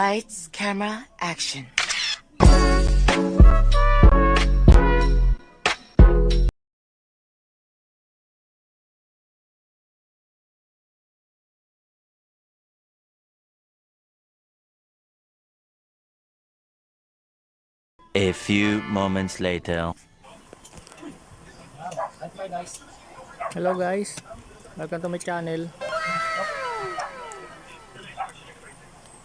Lights, camera, action. A few moments later. Hello guys, welcome to my channel.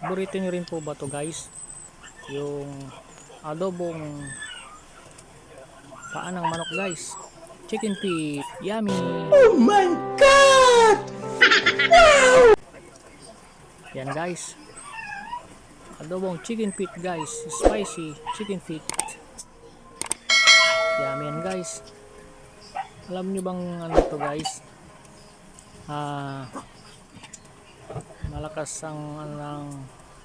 Burrito nyo rin po ba to guys? Yung adobong paa ng manok guys. Chicken feet, yummy! Oh my God! Yan guys. Adobong chicken feet guys. Spicy chicken feet. Yummy yan guys. Alam nyo bang ano to guys? Ah, malakas ang ano, ng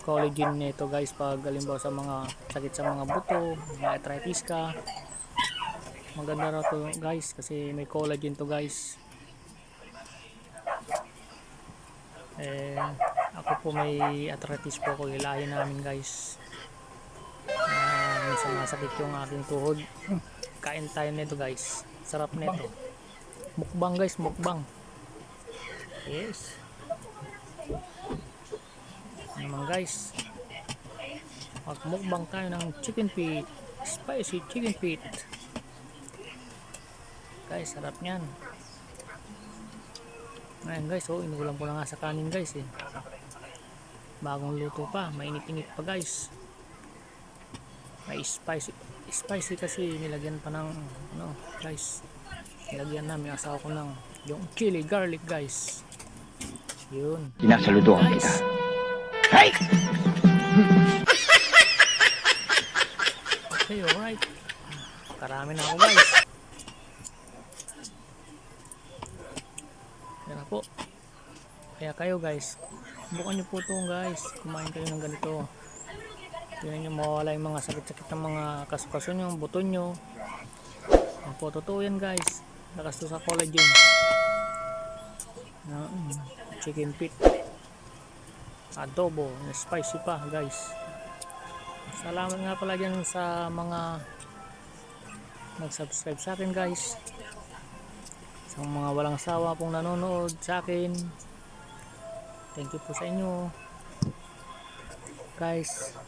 collagen nito guys pag halimbawa sa mga sakit sa mga buto, may arthritis ka. Maganda na to guys kasi may collagen to guys. Eh, ako po may arthritis po ako ilahin namin guys. Ah, minsan masakit yung aking tuhod. Kain tayo nito guys. Sarap nito. Mukbang guys, mukbang. Yes. Naman guys. Magmukbang tayo ng chicken feet. Spicy chicken feet. Guys, sarap niyan. Ngayon guys, oh, inuulam ko na nga sa kanin guys eh. Bagong luto pa, mainit-init pa guys. May spicy, spicy kasi nilagyan pa ng, ano, guys. Nilagyan namin asawa ko ng yung chili garlic guys. Yun. Sinasaludohan Guys. Kita. Okay, alright. Karami na ako guys. Yan po. Kaya kayo guys, bukan nyo po ito guys. Kumain kayo ng ganito. Tingnan nyo mawala yung mga sakit-sakit ng mga kasukaso nyo, buto nyo. Yan po, totoo yan guys. Lakas to sa collagen. Mm, chicken feet. Adobo, spicy pa guys. Salamat nga pala dyan sa mga nag-subscribe sa akin guys. Sa mga walang sawa pong nanonood sa akin. Thank you po sa inyo. Guys,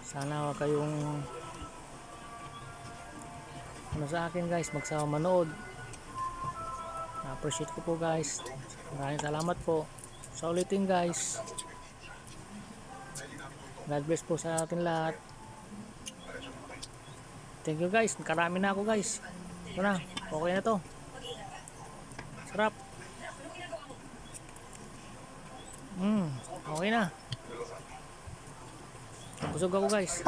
sana wag kayong ano sa akin guys, magsawa manood. Na-appreciate ko po guys. Maraming salamat po. Sa ulitin guys. God bless po sa atin lahat. Thank you guys. Karami na ako guys. Ito na. Okay na to. Sarap. Mm, okay na. Busog ako guys.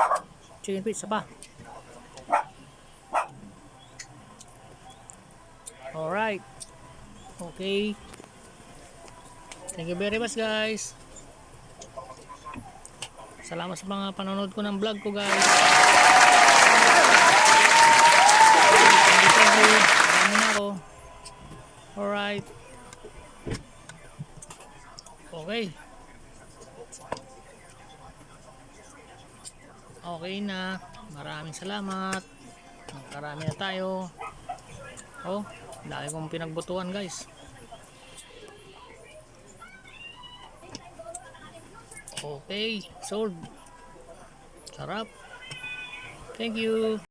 Chicken pizza pa. Alright. Okay. Thank you very much guys. Salamat sa mga panonood ko ng vlog ko guys. Marami na ako. Alright. Okay. Okay na. Maraming salamat. Magkarami na tayo. Oh, dahil kong pinagbutuan guys. Okay, sold. Sarap. Thank you.